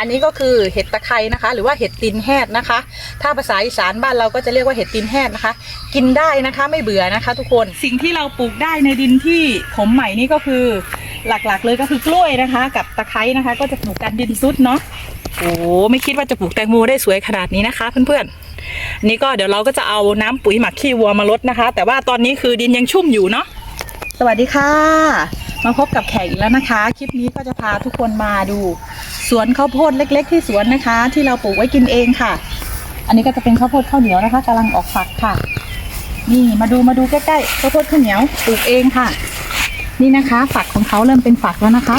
อันนี้ก็คือเห็ดตะไคร้นะคะ หรือว่าเห็ดตีนแหดนะคะ ถ้าภาษาอีสานบ้านเราก็จะเรียกว่าเห็ดตีนแหดนะคะ กินได้นะคะไม่เบื่อนะคะ ทุกคนสิ่งที่เราปลูกได้ในดินที่ผมใหม่นี่ก็คือหลักๆเลยก็คือกล้วยนะคะ กับตะไคร้นะคะ ก็จะปลูกกันดินซุดเนาะโอ้ไม่คิดว่าจะปลูกแตงโมได้สวยขนาดนี้นะคะ เพื่อนๆอันนี้ก็เดี๋ยวเราก็จะเอาน้ำปุ๋ยหมักขี้วัวมาลดนะคะ แต่ว่าตอนนี้คือดินยังชุ่มอยู่เนาะสวัสดีค่ะ มาพบกับแขกอีกแล้วนะคะ คลิปนี้ก็จะพาทุกคนมาดู สวนข้าวโพดเล็ก ๆ ที่สวนนะคะ ที่เราปลูกไว้กินเองค่ะ อันนี้ก็จะเป็นข้าวโพดข้าวเหนียวนะคะกำลังออกฝักค่ะ นี่มาดูมาดูใกล้ๆข้าวโพดข้าวเหนียวปลูกเองค่ะ นี่นะคะ ฝักของเขาเริ่มเป็นฝักแล้วนะคะ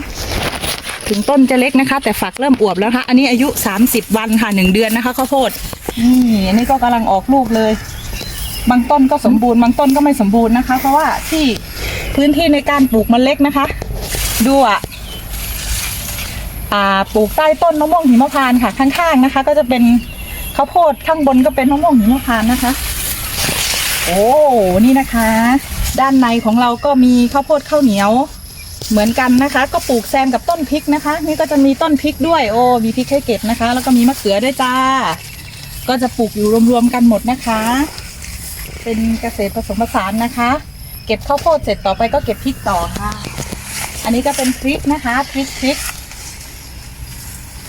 ถึงต้นจะเล็กนะคะ แต่ฝักเริ่มอวบแล้วค่ะอันนี้อายุ 30 วันค่ะหนึ่งเดือนนะคะข้าวโพดนี่อันนี้ก็กำลังออกลูกเลย บางต้นก็สมบูรณ์บางต้นก็ไม่สมบูรณ์นะคะ เพราะว่าที่ พื้นที่ในการปลูกมันเล็กนะคะ ดูอะอ่าปลูกใต้ต้นมะม่วงหิมพานต์ค่ะ ข้างๆนะคะ ก็จะเป็นข้าวโพดข้างบนก็เป็นมะม่วงหิมพานต์นะคะ โอ้นี่นะคะ ด้านในของเราก็มีข้าวโพดข้าวเหนียวเหมือนกันนะคะ ก็ปลูกแซมกับต้นพริกนะคะ นี่ก็จะมีต้นพริกด้วยโอ้มีพริกให้เก็บนะคะ แล้วก็มีมะเขือด้วยจ้า ก็จะปลูกอยู่รวมๆกันหมดนะคะ เป็นเกษตรผสมผสานนะคะ ก็บข้าวโพดเสร็จต่อไปก็เก็บพริกต่อค่ะ อันนี้ก็เป็นพริกนะคะพริกพริก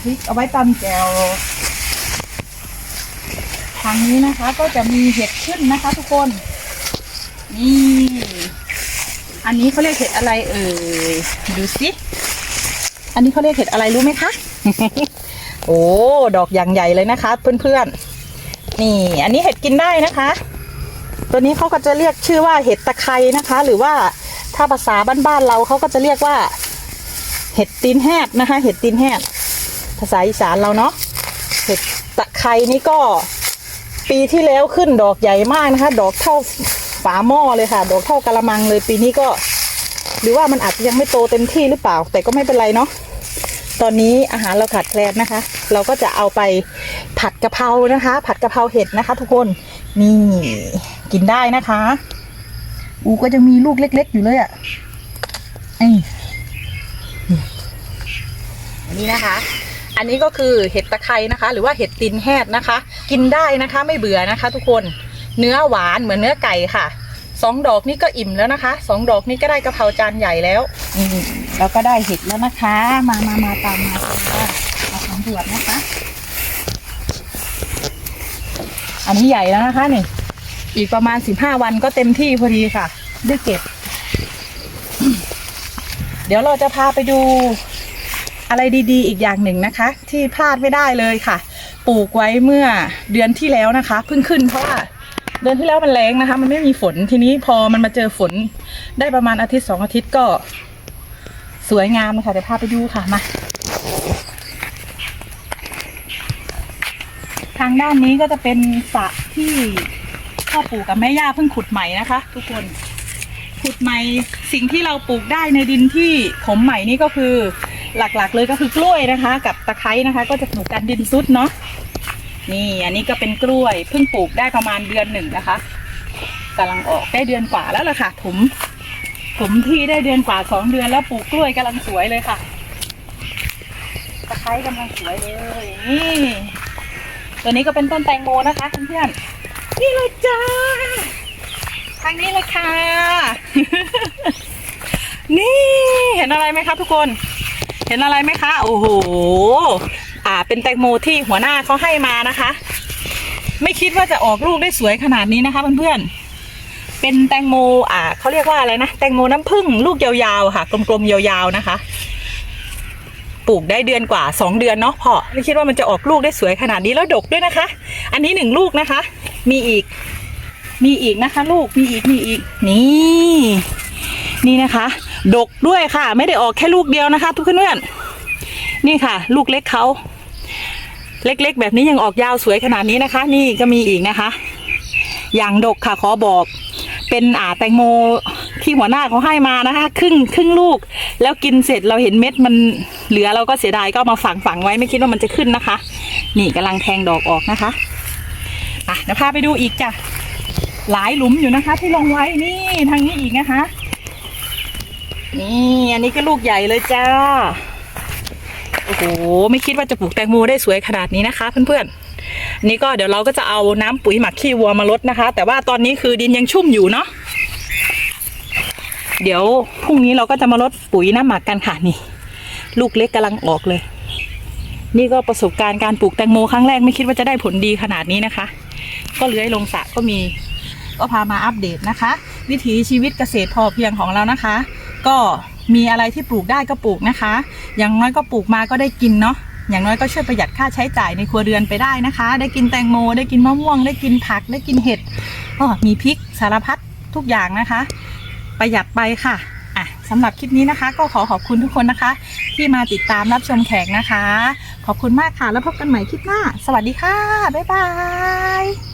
พริกเอาไว้ตำแจวทางนี้นะคะก็จะมีเห็ดขึ้นนะคะ ทุกคน นี่ อันนี้เขาเรียกเห็ดอะไรเอ่ยดูสิอันนี้เขาเรียกเห็ดอะไรรู้ไหมคะ โอ้ ดอกอย่างใหญ่เลยนะคะ เพื่อนๆ นี่ อันนี้เห็ดกินได้นะคะ ตัวนี้เขาก็จะเรียกชื่อว่าเห็ดตะไคร้นะคะ หรือว่าถ้าภาษาบ้านๆเราเขาก็จะเรียกว่า เห็ดตีนแหดนะคะ เห็ดตีนแหดภาษาอีสานเราเนาะเห็ดตะไคร้นี่ก็ปีที่แล้วขึ้นดอกใหญ่มากนะคะ ดอกเท่าฝาหม้อเลยค่ะ ดอกเท่ากะละมังเลยปีนี้ก็ หรือว่ามันอาจจะยังไม่โตเต็มที่หรือเปล่า แต่ก็ไม่เป็นไรเนาะตอนนี้อาหารเราขาดแคลนนะคะ เราก็จะเอาไปผัดกะเพรานะคะ ผัดกะเพราเห็ดนะคะ ทุกคนนี่ กินได้นะคะ อูก็จะมีลูกเล็ก ๆ อยู่เลยอะ่ะไอ้อันนี้นะคะ อันนี้ก็คือเห็ดตะไคร้นะคะ หรือว่าเห็ดตีนแหดนะคะ กินได้นะคะ ไม่เบื่อนะคะ ทุกคนเนื้อหวานเหมือนเนื้อไก่ค่ะสองดอกนี่ก็อิ่มแล้วนะคะสองดอกนี่ก็ได้กะเพราจานใหญ่แล้วนี่เราก็ได้เห็ดแล้วนะคะ มามามาตามมาค่ะมาสำรวจนะคะ อันนี้ใหญ่แล้วนะคะนี่ อีกประมาณสิบห้าวันก็เต็มที่พอดีค่ะ ได้เก็บ เดี๋ยวเราจะพาไปดูอะไรดีๆ อีกอย่างหนึ่งนะคะ ที่พลาดไม่ได้เลยค่ะ ปลูกไว้เมื่อเดือนที่แล้วนะคะเพิ่งขึ้นเพราะว่าเดือนที่แล้วมันแรงนะคะ มันไม่มีฝนทีนี้พอมันมาเจอฝน ได้ประมาณอาทิตย์สองอาทิตย์ก็ สวยงามเลยค่ะเดี๋ยวพาไปดูค่ะมาทางด้านนี้ก็จะเป็นสระที่ พ่อปู่กับแม่ย่าเพิ่งขุดใหม่นะคะ ทุกคน ขุดใหม่สิ่งที่เราปลูกได้ในดินที่ผมใหม่นี่ก็คือหลักๆเลยก็คือกล้วยนะคะ กับตะไคร้นะคะ ก็จะปลูกกันดินซุดเนาะนี่อันนี้ก็เป็นกล้วยเพิ่งปลูกได้ประมาณเดือนหนึ่งนะคะกำลังออกได้เดือนกว่าแล้วล่ะค่ะถมถมที่ได้เดือนกว่าสองเดือนแล้วปลูกกล้วยกำลังสวยเลยค่ะตะไคร้กำลังสวยเลยนี่ตัวนี้ก็เป็นต้นแตงโมนะคะเพื่อนๆ นี่เลยจ้า ทางนี้เลยค่ะ นี่เห็นอะไรไหมคะทุกคน เห็นอะไรไหมคะ โอ้โห อ่า เป็นแตงโมที่หัวหน้าเขาให้มานะคะ ไม่คิดว่าจะออกลูกได้สวยขนาดนี้นะคะเพื่อนๆ เป็นแตงโม อ่าเขาเรียกว่าอะไรนะ แตงโมน้ำผึ้งลูกยาวๆค่ะ กลมๆยาวๆนะคะปลูกได้เดือนกว่าสองเดือนเนาะพอไม่คิดว่ามันจะออกลูกได้สวยขนาดนี้แล้วดกด้วยนะคะ อันนี้หนึ่งลูกนะคะ มีอีก มีอีกนะคะ ลูกมีอีกมีอีก นี่ นี่นะคะ ดกด้วยค่ะ ไม่ได้ออกแค่ลูกเดียวนะคะ ทุกเพื่อนนี่ค่ะ ลูกเล็กเขาเล็กๆ แบบนี้ยังออกยาวสวยขนาดนี้นะคะ นี่ก็มีอีกนะคะ อย่างดกค่ะขอบอกเป็นอ่าแตงโมที่หัวหน้าเขาให้มานะคะ ครึ่งครึ่งลูก แล้วกินเสร็จเราเห็นเม็ดมันเหลือเราก็เสียดายก็มาฝังฝังไว้ไม่คิดว่ามันจะขึ้นนะคะ นี่กำลังแทงดอกออกนะคะ่ะเดี๋ยวพาไปดูอีกจ้ะ หลายหลุมอยู่นะคะ ที่ลงไว้นี่ทางนี้อีกนะคะ นี่อันนี้ก็ลูกใหญ่เลยจ้า โอ้โห ไม่คิดว่าจะปลูกแตงโมได้สวยขนาดนี้นะคะเพื่อนๆนนี้ก็เดี๋ยวเราก็จะเอาน้ำปุ๋ยหมักขี้วัวมาลดนะคะ แต่ว่าตอนนี้คือดินยังชุ่มอยู่เนาะ เดี๋ยวพรุ่งนี้เราก็จะมาลดปุ๋ยน้ำหมักกันค่ะนี่ ลูกเล็กกำลังออกเลย นี่ก็ประสบการณ์การปลูกแตงโมครั้งแรกไม่คิดว่าจะได้ผลดีขนาดนี้นะคะ ก็เลื้อยลงสระก็มีก็พามาอัปเดตนะคะ วิถีชีวิตเกษตรพอเพียงของเรานะคะ ก็มีอะไรที่ปลูกได้ก็ปลูกนะคะ อย่างน้อยก็ปลูกมาก็ได้กินเนาะอย่างน้อยก็ช่วยประหยัดค่าใช้จ่ายในครัวเรือนไปได้นะคะ ได้กินแตงโม ได้กินมะม่วง ได้กินผัก ได้กินเห็ดก็มีพริกสารพัดทุกอย่างนะคะ ประหยัดไปค่ะอะ สำหรับคลิปนี้นะคะ ก็ขอขอบคุณทุกคนนะคะ ที่มาติดตามรับชมแขกนะคะ ขอบคุณมากค่ะแล้วพบกันใหม่คลิปหน้า สวัสดีค่ะ บ๊ายบาย